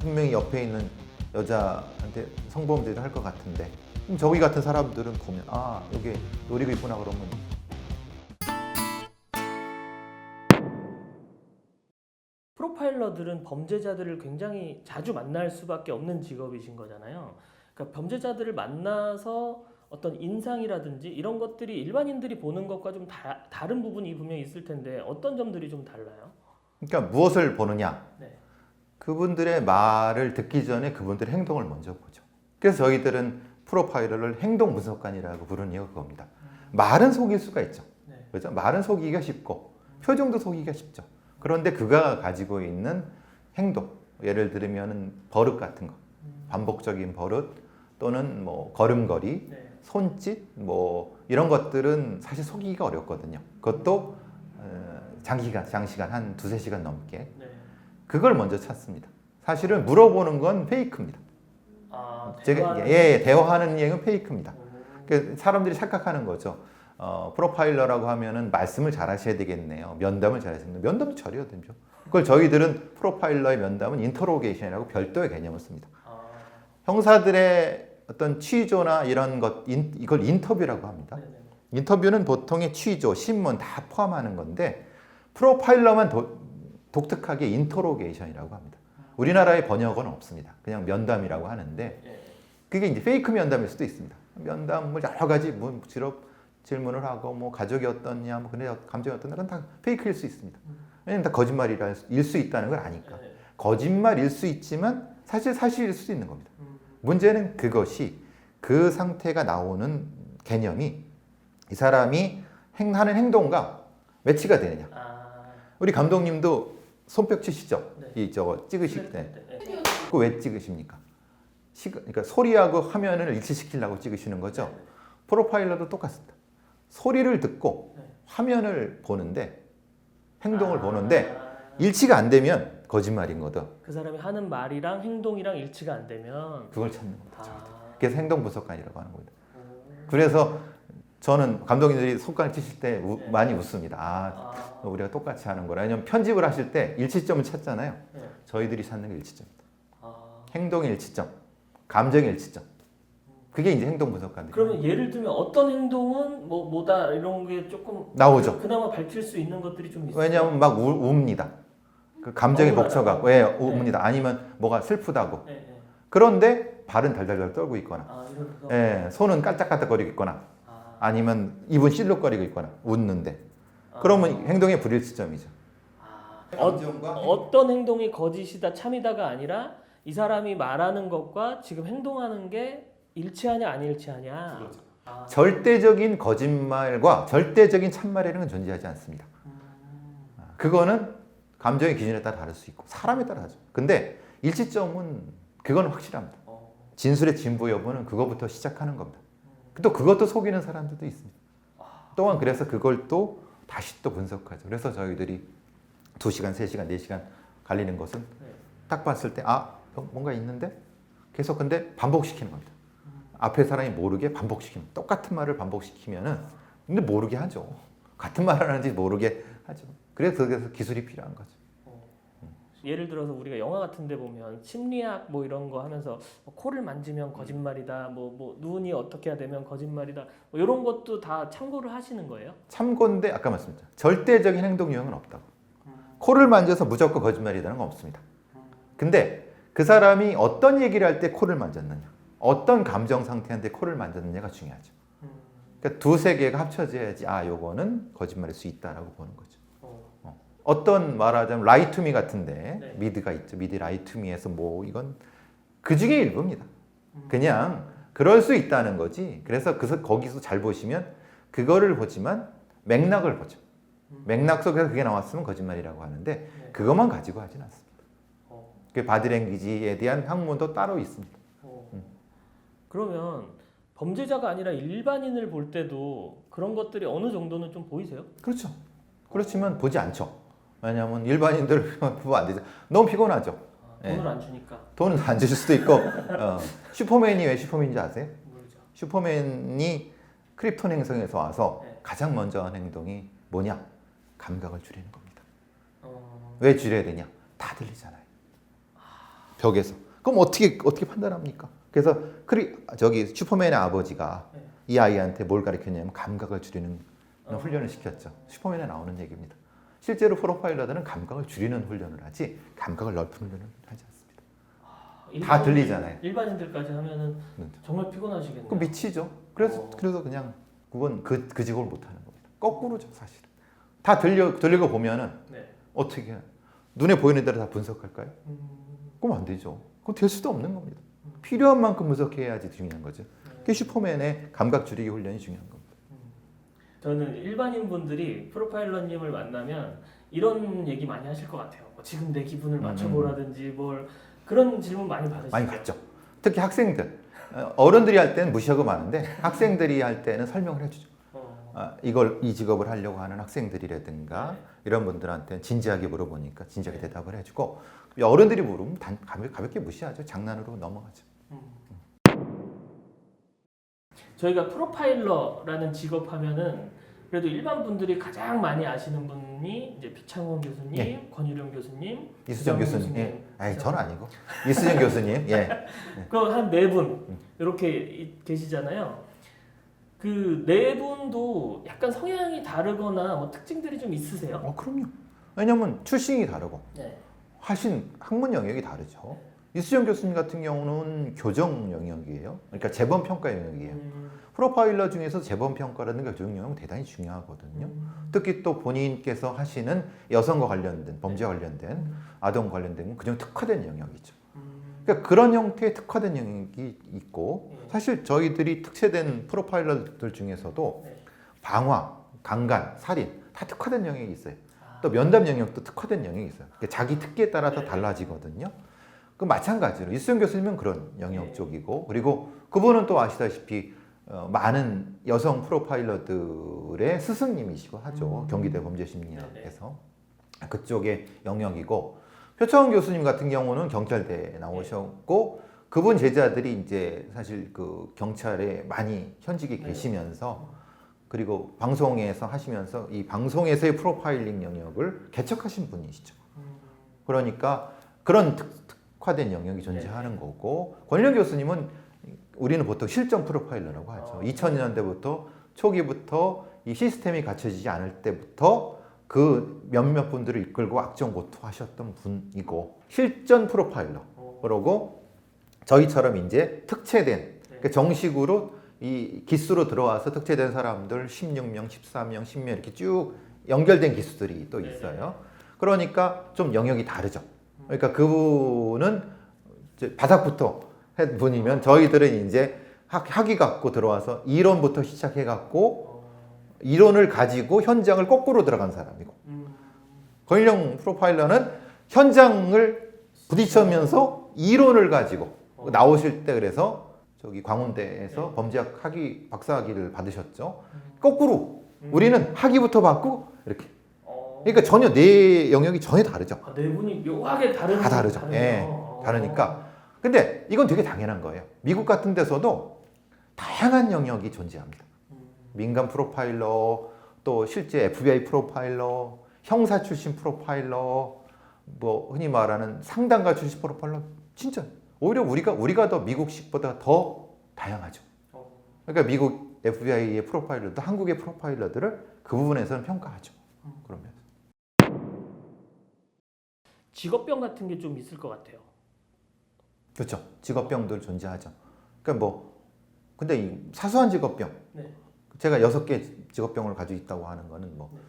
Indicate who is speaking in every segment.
Speaker 1: 분명히 옆에 있는 여자한테 성범죄를 할 것 같은데 그럼 저기 같은 사람들은 보면 아 여기 노리고 있구나 그러면
Speaker 2: 프로파일러들은 범죄자들을 굉장히 자주 만날 수밖에 없는 직업이신 거잖아요. 그러니까 범죄자들을 만나서 어떤 인상이라든지 이런 것들이 일반인들이 보는 것과 좀 다, 다른 부분이 분명히 있을 텐데 어떤 점들이 좀 달라요?
Speaker 1: 그러니까 무엇을 보느냐
Speaker 2: 네.
Speaker 1: 그분들의 말을 듣기 전에 그분들의 행동을 먼저 보죠. 그래서 저희들은 프로파일러를 행동 분석관이라고 부르는 이유가 그겁니다. 말은 속일 수가 있죠.
Speaker 2: 네.
Speaker 1: 그렇죠? 말은 속이기가 쉽고 표정도 속이기가 쉽죠. 그런데 그가 가지고 있는 행동, 예를 들면 버릇 같은 거, 반복적인 버릇 또는 뭐 걸음걸이,
Speaker 2: 네.
Speaker 1: 손짓, 뭐 이런 것들은 사실 속이기가 어렵거든요. 그것도 어, 장기간, 장시간 한 두세 시간 넘게
Speaker 2: 네.
Speaker 1: 그걸 먼저 찾습니다. 사실은 물어보는 건 페이크입니다.
Speaker 2: 아,
Speaker 1: 제가 예, 예, 대화하는 얘기는 페이크입니다.
Speaker 2: 오.
Speaker 1: 그 사람들이 착각하는 거죠. 어, 프로파일러라고 하면은 말씀을 잘 하셔야 되겠네요. 면담을 잘 되겠네요. 면담도 잘해야 되죠. 그걸 저희들은 프로파일러의 면담은 인터로게이션이라고 별도의 개념을 씁니다.
Speaker 2: 아,
Speaker 1: 형사들의 어떤 취조나 이런 것, 인, 이걸 인터뷰라고 합니다.
Speaker 2: 네네.
Speaker 1: 인터뷰는 보통의 취조, 신문 다 포함하는 건데 프로파일러만 도- 독특하게 인터로게이션이라고 합니다. 우리나라의 번역어는 없습니다. 그냥 면담이라고 하는데
Speaker 2: 예.
Speaker 1: 그게 이제 페이크 면담일 수도 있습니다. 면담을 여러 가지 문 직업 질문을 하고 뭐 가족이 어떻냐, 뭐 그래 감정이 어떻냐, 그건 다 페이크일 수 있습니다. 왜냐면 다 거짓말일 수 있다는 걸 아니까.
Speaker 2: 네.
Speaker 1: 거짓말일 수 있지만 사실 사실일 수도 있는 겁니다.
Speaker 2: 음.
Speaker 1: 문제는 그것이 그 상태가 나오는 개념이 이 사람이 행 하는 행동과 매치가 되느냐.
Speaker 2: 아,
Speaker 1: 우리 감독님도 손뼉 치시죠?
Speaker 2: 네.
Speaker 1: 이 저거 찍으실 때.
Speaker 2: 네.
Speaker 1: 그거 왜 찍으십니까? 시, 그러니까 소리하고 화면을 일치시키려고 찍으시는 거죠. 프로파일러도 똑같습니다. 소리를 듣고
Speaker 2: 네.
Speaker 1: 화면을 보는데 행동을
Speaker 2: 아,
Speaker 1: 보는데 일치가 안 되면 거짓말인 거다.
Speaker 2: 그 사람이 하는 말이랑 행동이랑 일치가 안 되면
Speaker 1: 그걸 찾는 겁니다.
Speaker 2: 아,
Speaker 1: 그래서 행동 분석관이라고 하는 겁니다.
Speaker 2: 오.
Speaker 1: 그래서 저는 감독님들이 손가락 치실 때 우-
Speaker 2: 네.
Speaker 1: 많이 웃습니다. 아,
Speaker 2: 아,
Speaker 1: 우리가 똑같이 하는 거라. 왜냐면 편집을 하실 때 일치점을 찾잖아요.
Speaker 2: 네.
Speaker 1: 저희들이 찾는 게 일치점입니다.
Speaker 2: 아.
Speaker 1: 행동의 일치점, 감정의 일치점. 그게 이제 행동 분석관들.
Speaker 2: 그러면 예를 들면 어떤 행동은 뭐 뭐다 이런 게 조금
Speaker 1: 나오죠.
Speaker 2: 그나마 밝힐 수 있는 것들이 좀 있어요.
Speaker 1: 왜냐하면 막 우, 웁니다. 그 감정이
Speaker 2: 억울하다.
Speaker 1: 복쳐갖고, 예, 웁니다. 아니면 뭐가 슬프다고.
Speaker 2: 네, 네.
Speaker 1: 그런데 발은 달달달 떨고 있거나,
Speaker 2: 아.
Speaker 1: 예, 손은 깔짝깔짝거리고 있거나,
Speaker 2: 아,
Speaker 1: 아니면 입은 실룩거리고 있거나, 웃는데.
Speaker 2: 아.
Speaker 1: 그러면 행동의 불일치점이죠.
Speaker 2: 아, 어, 어떤 행동이 거짓이다 참이다가 아니라 이 사람이 말하는 것과 지금 행동하는 게 일치하냐 안 일치하냐.
Speaker 1: 그렇죠.
Speaker 2: 아,
Speaker 1: 절대적인 거짓말과 절대적인 참말이라는 건 존재하지 않습니다.
Speaker 2: 음,
Speaker 1: 그거는 감정의 기준에 따라 다를 수 있고 사람에 따라 다르죠. 근데 일치점은 그건 확실합니다.
Speaker 2: 어,
Speaker 1: 진술의 진부 여부는 그거부터 시작하는 겁니다. 또 그것도 속이는 사람들도 있습니다. 또한 그래서 그걸 또 다시 또 분석하죠. 그래서 저희들이 2시간, 3시간, 4시간 갈리는 것은
Speaker 2: 네.
Speaker 1: 딱 봤을 때 아, 뭔가 있는데 계속 근데 반복시키는 겁니다. 앞에 사람이 모르게 반복시키는 똑같은 말을 반복시키면은 근데 모르게 하죠. 같은 말을 하는지 모르게 하죠. 그래서 그래서 기술이 필요한 거죠.
Speaker 2: 예를 들어서 우리가 영화 같은데 보면 심리학 뭐 이런 거 하면서 뭐 코를 만지면 거짓말이다, 뭐 뭐 눈이 어떻게 해야 되면 거짓말이다, 뭐 이런 것도 다 참고를 하시는 거예요?
Speaker 1: 참고인데 아까 말씀드렸죠. 절대적인 행동 유형은 없다고. 코를 만져서 무조건 거짓말이라는 건 없습니다. 근데 그 사람이 어떤 얘기를 할 때 코를 만졌느냐, 어떤 감정 상태한테 코를 만졌느냐가 중요하죠. 그러니까 두세 개가 합쳐져야지 아 요거는 거짓말일 수 있다라고 보는 거죠.
Speaker 2: 어,
Speaker 1: 어떤 말하자면 라이투미 같은데
Speaker 2: 네.
Speaker 1: 미드가 있죠. 미드 라이투미에서 뭐 이건 그 중에 일부입니다.
Speaker 2: 음.
Speaker 1: 그냥 그럴 수 있다는 거지. 그래서 그 거기서 잘 보시면 그거를 보지만 맥락을 보죠.
Speaker 2: 음.
Speaker 1: 맥락 속에서 그게 나왔으면 거짓말이라고 하는데
Speaker 2: 네.
Speaker 1: 그것만 가지고 하진 않습니다.
Speaker 2: 어,
Speaker 1: 그 바디랭귀지에 대한 학문도 따로 있습니다.
Speaker 2: 어.
Speaker 1: 음.
Speaker 2: 그러면 범죄자가 아니라 일반인을 볼 때도 그런 것들이 어느 정도는 좀 보이세요?
Speaker 1: 그렇죠. 그렇지만 보지 않죠. 왜냐하면 일반인들 보면 안 되죠. 너무 피곤하죠.
Speaker 2: 아,
Speaker 1: 네.
Speaker 2: 돈을 안 주니까
Speaker 1: 돈은 안 주실 수도 있고 어, 슈퍼맨이 왜 슈퍼맨인지 아세요?
Speaker 2: 모르죠.
Speaker 1: 슈퍼맨이 크립톤 행성에서 와서
Speaker 2: 네.
Speaker 1: 가장 먼저 한 행동이 뭐냐? 감각을 줄이는 겁니다.
Speaker 2: 어,
Speaker 1: 왜 줄여야 되냐? 다 들리잖아요. 벽에서. 그럼 어떻게 어떻게 판단합니까? 그래서 크리 저기 슈퍼맨의 아버지가
Speaker 2: 네.
Speaker 1: 이 아이한테 뭘 가르쳤냐면 감각을 줄이는
Speaker 2: 어.
Speaker 1: 훈련을 시켰죠. 슈퍼맨에 나오는 얘기입니다. 실제로 프로파일러들은 감각을 줄이는 훈련을 하지 감각을 넓히는 훈련을 하지 않습니다. 다
Speaker 2: 일반-
Speaker 1: 들리잖아요.
Speaker 2: 일반인들까지 하면은
Speaker 1: 네.
Speaker 2: 정말 피곤하시겠네요.
Speaker 1: 그 미치죠. 그래서
Speaker 2: 어.
Speaker 1: 그래서 그냥 그건 그, 그 직업을 못 하는 겁니다. 거꾸로죠, 사실. 다 들려 들리고 보면은
Speaker 2: 네.
Speaker 1: 어떻게? 눈에 보이는 대로 다 분석할까요?
Speaker 2: 음,
Speaker 1: 그럼 안 되죠. 그건 될 수도 없는 겁니다. 필요한 만큼 분석해야지 중요한 거죠. 그게 슈퍼맨의 감각 줄이기 훈련이 중요한 겁니다.
Speaker 2: 저는 일반인 분들이 프로파일러님을 만나면 이런 얘기 많이 하실 것 같아요. 뭐 지금 내 기분을
Speaker 1: 음.
Speaker 2: 맞춰보라든지 뭘 그런 질문 많이 받으시죠.
Speaker 1: 많이 받죠. 특히 학생들. 어, 어른들이 할 때는 무시하고 마는데 학생들이 할 때는 설명을 해주죠.
Speaker 2: 어,
Speaker 1: 아, 이걸 이 직업을 하려고 하는 학생들이라든가
Speaker 2: 네.
Speaker 1: 이런 분들한테는 진지하게 물어보니까 진지하게 대답을 해주고 어른들이 물으면 단, 가볍, 가볍게 무시하죠. 장난으로 넘어가죠.
Speaker 2: 저희가 프로파일러라는 직업 하면은 그래도 일반 분들이 가장 많이 아시는 분이 이제 피창원 교수님,
Speaker 1: 예.
Speaker 2: 권유령 교수님, 이수정
Speaker 1: 교수님,
Speaker 2: 교수님.
Speaker 1: 예, 아니 전 아니고 이수정 교수님, 예,
Speaker 2: 그한네분
Speaker 1: 음.
Speaker 2: 이렇게 이- 계시잖아요. 그 네 분도 약간 성향이 다르거나 뭐 특징들이 좀 있으세요?
Speaker 1: 어 그럼요. 왜냐면 출신이 다르고
Speaker 2: 네.
Speaker 1: 하신 학문 영역이 다르죠. 이수정 교수님 같은 경우는 교정 영역이에요. 그러니까 재범 평가 영역이에요.
Speaker 2: 음,
Speaker 1: 프로파일러 중에서 재범 평가라든가 교정 영역은 대단히 중요하거든요.
Speaker 2: 음,
Speaker 1: 특히 또 본인께서 하시는 여성과 관련된 범죄 관련된 아동 관련된 건 그냥 특화된 영역이죠.
Speaker 2: 음,
Speaker 1: 그러니까 그런 형태의 특화된 영역이 있고
Speaker 2: 네.
Speaker 1: 사실 저희들이 특채된 프로파일러들 중에서도
Speaker 2: 네.
Speaker 1: 방화, 강간, 살인 다 특화된 영역이 있어요.
Speaker 2: 아,
Speaker 1: 또 면담 영역도 특화된 영역이 있어요. 그러니까 자기 특기에 따라서
Speaker 2: 네.
Speaker 1: 달라지거든요. 그 마찬가지로 이수영 교수님은 그런 영역
Speaker 2: 네.
Speaker 1: 쪽이고 그리고 그분은 또 아시다시피 어, 많은 여성 프로파일러들의 스승님이시고 하죠.
Speaker 2: 음.
Speaker 1: 경기대
Speaker 2: 네,
Speaker 1: 범죄심리학에서 그쪽의 영역이고 표창원 교수님 같은 경우는 경찰대에 나오셨고 그분 제자들이 이제 사실 그 경찰에 많이 현직에
Speaker 2: 네.
Speaker 1: 계시면서 그리고 방송에서 하시면서 이 방송에서의 프로파일링 영역을 개척하신 분이시죠.
Speaker 2: 음,
Speaker 1: 그러니까 그런 특, 특화된 영역이 존재하는 거고 권일영 교수님은 우리는 보통 실전 프로파일러라고 하죠.
Speaker 2: 어.
Speaker 1: 2000년대부터 초기부터 이 시스템이 갖춰지지 않을 때부터 그 몇몇 분들을 이끌고 악정 고투하셨던 분이고 실전 프로파일러.
Speaker 2: 어,
Speaker 1: 그러고 저희처럼 이제 특채된
Speaker 2: 네.
Speaker 1: 그러니까 정식으로 이 기수로 들어와서 특채된 사람들 16명, 13명, 10명 이렇게 쭉 연결된 기수들이 또
Speaker 2: 네,
Speaker 1: 있어요. 그러니까 좀 영역이 다르죠. 그러니까 그분은 바닥부터 한 분이면 저희들은 이제 학, 학위 갖고 들어와서 이론부터 시작해 갖고
Speaker 2: 어,
Speaker 1: 이론을 가지고 현장을 거꾸로 들어간 사람이고
Speaker 2: 음,
Speaker 1: 권일영 프로파일러는 현장을 부딪히면서 이론을 가지고
Speaker 2: 어.
Speaker 1: 나오실 때 그래서 저기 광운대에서
Speaker 2: 네.
Speaker 1: 범죄학 학위 박사학위를 받으셨죠.
Speaker 2: 음.
Speaker 1: 거꾸로
Speaker 2: 음.
Speaker 1: 우리는 학위부터 받고 이렇게.
Speaker 2: 어,
Speaker 1: 그러니까 전혀 내 영역이 전혀 다르죠.
Speaker 2: 아, 네 분이 묘하게 다른
Speaker 1: 다 다르죠.
Speaker 2: 다르네요.
Speaker 1: 예,
Speaker 2: 어.
Speaker 1: 다르니까. 근데 이건 되게 당연한 거예요. 미국 같은 데서도 다양한 영역이 존재합니다.
Speaker 2: 음,
Speaker 1: 민간 프로파일러, 또 실제 FBI 프로파일러, 형사 출신 프로파일러, 뭐 흔히 말하는 상담가 출신 프로파일러, 진짜 오히려 우리가 우리가 더 미국식보다 더 다양하죠.
Speaker 2: 어,
Speaker 1: 그러니까 미국 FBI의 프로파일러도 한국의 프로파일러들을 그 부분에서는 평가하죠.
Speaker 2: 음.
Speaker 1: 그러면
Speaker 2: 직업병 같은 게 좀 있을 것 같아요.
Speaker 1: 그렇죠. 직업병들 존재하죠. 그러니까 뭐 근데 이 사소한 직업병
Speaker 2: 네.
Speaker 1: 제가 여섯 개 직업병을 가지고 있다고 하는 거는 뭐
Speaker 2: 네.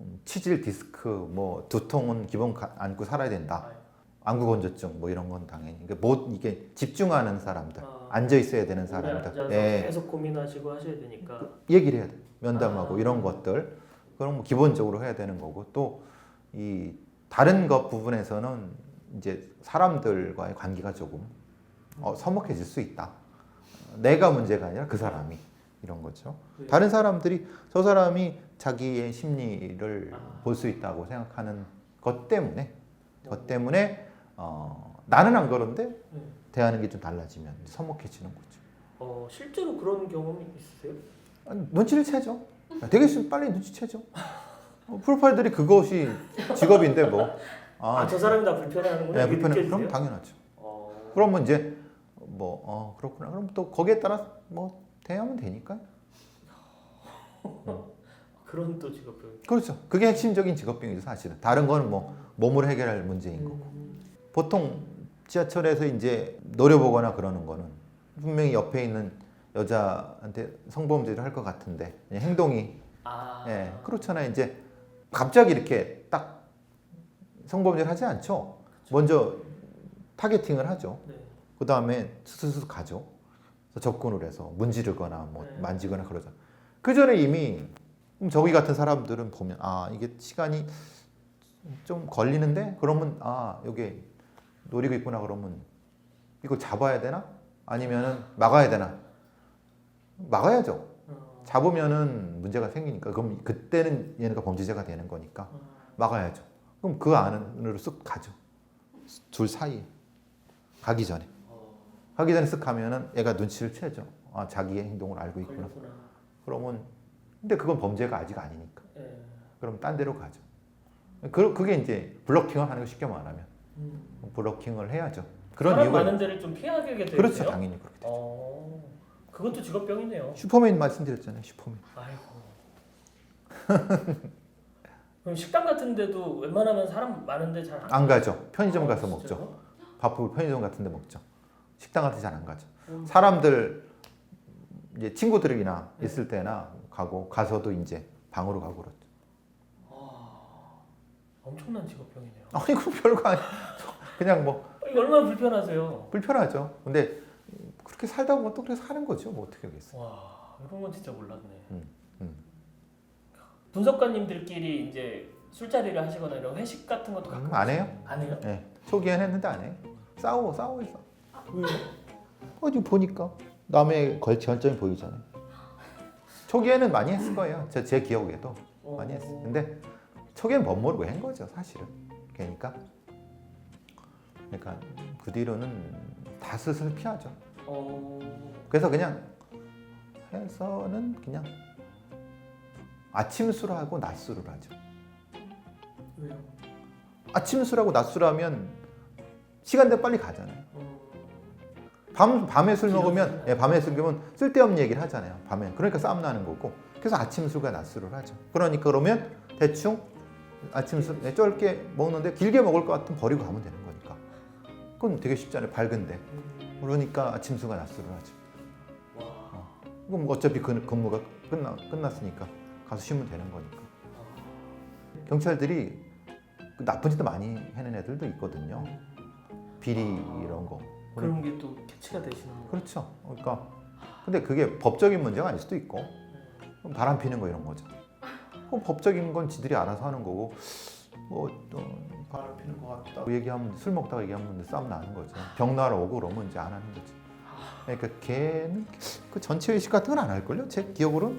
Speaker 1: 음, 치질 디스크 뭐 두통은 기본 가- 안고 살아야 된다.
Speaker 2: 아,
Speaker 1: 안구 건조증 뭐 이런 건 당연히 그러니까 뭐 이게 집중하는 사람들
Speaker 2: 아.
Speaker 1: 앉아 있어야 되는 사람들 예,
Speaker 2: 계속 고민하시고 하셔야 되니까.
Speaker 1: 얘기를 해야 돼 면담하고
Speaker 2: 아.
Speaker 1: 이런 것들 그런 거 기본적으로 해야 되는 거고 또이 다른 것 부분에서는 이제 사람들과의 관계가 조금 어, 서먹해질 수 있다 내가 문제가 아니라 그 사람이 이런 거죠
Speaker 2: 네.
Speaker 1: 다른 사람들이 저 사람이 자기의 심리를
Speaker 2: 아.
Speaker 1: 볼수 있다고 생각하는 것 때문에 것 때문에 어, 나는 안 그런데
Speaker 2: 네.
Speaker 1: 대하는 게 좀 달라지면 서먹해지는 거죠.
Speaker 2: 어, 실제로 그런 경험이 있으세요?
Speaker 1: 아니, 눈치를 채죠. 되게 쉽- 빨리 눈치채죠. 어, 프로파일들이 그것이 직업인데 뭐.
Speaker 2: 아,
Speaker 1: 아,
Speaker 2: 저 사람이 나 불편해하는구나.
Speaker 1: 네,
Speaker 2: 이게
Speaker 1: 불편해.
Speaker 2: 느껴지세요?
Speaker 1: 그럼 당연하죠.
Speaker 2: 어,
Speaker 1: 그러면 이제 뭐 어, 그렇구나. 그럼 또 거기에 따라 뭐 대하면 되니까.
Speaker 2: 그런 또 직업병.
Speaker 1: 그렇죠. 그게 핵심적인 직업병이죠, 사실은. 다른 거는 뭐 몸으로 해결할 문제인 거고.
Speaker 2: 음.
Speaker 1: 보통 지하철에서 이제 노려보거나 그러는 거는 분명히 옆에 있는 여자한테 성범죄를 할 것 같은데 그냥 행동이
Speaker 2: 아.
Speaker 1: 예 그렇잖아요. 이제 갑자기 이렇게 딱 성범죄를 하지 않죠. 먼저 타겟팅을 하죠.
Speaker 2: 네.
Speaker 1: 그 다음에 스스로 가죠. 접근을 해서 문지르거나 뭐
Speaker 2: 네.
Speaker 1: 만지거나 그러죠. 그 전에 이미 그럼 저기 같은 사람들은 보면 아 이게 시간이 좀 걸리는데 그러면 아 여기 노리고 있구나 그러면 이거 잡아야 되나 아니면은 막아야 되나 막아야죠.
Speaker 2: 어.
Speaker 1: 잡으면은 문제가 생기니까 그럼 그때는 얘네가 범죄자가 되는 거니까
Speaker 2: 어.
Speaker 1: 막아야죠. 그럼 그 안으로 쓱 가죠. 둘 사이에 가기 전에
Speaker 2: 어.
Speaker 1: 가기 전에 쓱 가면은 얘가 눈치를 채죠. 아 자기의 행동을 알고 있구나. 그러면 근데 그건 범죄가 아직 아니니까.
Speaker 2: 예.
Speaker 1: 그럼 딴 데로 가죠. 그 그게 이제 블러킹을 하는 거 쉽게 말하면
Speaker 2: 음.
Speaker 1: 블러킹을 해야죠. 그런 이유가
Speaker 2: 많은 데를 좀 피하게 되네요.
Speaker 1: 그렇죠 당연히 그렇게.
Speaker 2: 어. 그것도 직업병이네요.
Speaker 1: 슈퍼맨 말씀드렸잖아요. 슈퍼맨.
Speaker 2: 아이고. 그럼 식당 같은 데도 웬만하면 사람 많은데 잘 안
Speaker 1: 안 가죠. 편의점
Speaker 2: 어,
Speaker 1: 가서? 먹죠. 밥을 편의점 같은 데 먹죠. 식당 같은 데 잘 안 가죠.
Speaker 2: 음.
Speaker 1: 사람들 이제 친구들이나
Speaker 2: 네.
Speaker 1: 있을 때나 가고 가서도 이제 방으로 가고 그렇죠.
Speaker 2: 엄청난 직업병이네요.
Speaker 1: 아니 그 별거 아니. 그냥 뭐
Speaker 2: 이거 얼마나 불편하세요.
Speaker 1: 불편하죠. 근데 그렇게 살다 보면 또 그래서 하는 거죠. 뭐 어떻게 하겠어.
Speaker 2: 와 이런 건 진짜 몰랐네.
Speaker 1: 음, 음.
Speaker 2: 분석가님들끼리 이제 술자리를 하시거나 이런 회식 같은 것도 가끔
Speaker 1: 음, 안 해요?
Speaker 2: 안 해요?
Speaker 1: 예. 초기엔 했는데 안 해요. 싸워 싸워 있어.
Speaker 2: 왜요?
Speaker 1: 어디 보니까 남의 걸 관점이 보이잖아요. 초기에는 많이 했을 거예요. 제, 제 기억에도
Speaker 2: 어.
Speaker 1: 많이 했어요. 근데 초기엔 못 모르고 한 거죠, 사실은. 그러니까 그러니까 그 뒤로는 다 슬슬 피하죠.
Speaker 2: 어.
Speaker 1: 그래서 그냥 해서는 그냥 아침 술하고 낮 술을 하죠.
Speaker 2: 왜요?
Speaker 1: 아침 술하고 낮 술하면 시간대 빨리 가잖아요.
Speaker 2: 어.
Speaker 1: 밤 밤에 술. 먹으면 예, 밤에 술 먹으면 쓸데없는 얘기를 하잖아요. 밤에 그러니까 싸움 나는 거고. 그래서 아침 술과 낮 술을 하죠. 그러니까 그러면 대충 아침 술 예, 짧게 먹는데 길게 먹을 것 같으면 버리고 가면 되는 거니까. 그건 되게 쉽잖아요. 밝은데.
Speaker 2: 음.
Speaker 1: 그러니까 아침 술과 낮 술을 하죠.
Speaker 2: 와.
Speaker 1: 그럼 어차피 그 근무가 끝나 끝났으니까 가서 쉬면 되는 거니까. 경찰들이 그 나쁜 짓도 많이 해는 애들도 있거든요. 비리 이런 거.
Speaker 2: 그런 게 또 캐치가 되시는 거.
Speaker 1: 그렇죠. 그러니까 근데 그게 법적인 문제가 아닐 수도 있고 바람 피는 거 이런 거죠. 법적인 건 지들이 알아서 하는 거고 뭐또 바람 피는 거 같다. 얘기하면 술 먹다가 얘기하면 싸움 나는 거죠. 병나러 오고 그러면 이제 안 하는 거지. 그러니까 걔는 그 전체 회식 같은 건 안 할 걸요. 제 기억으로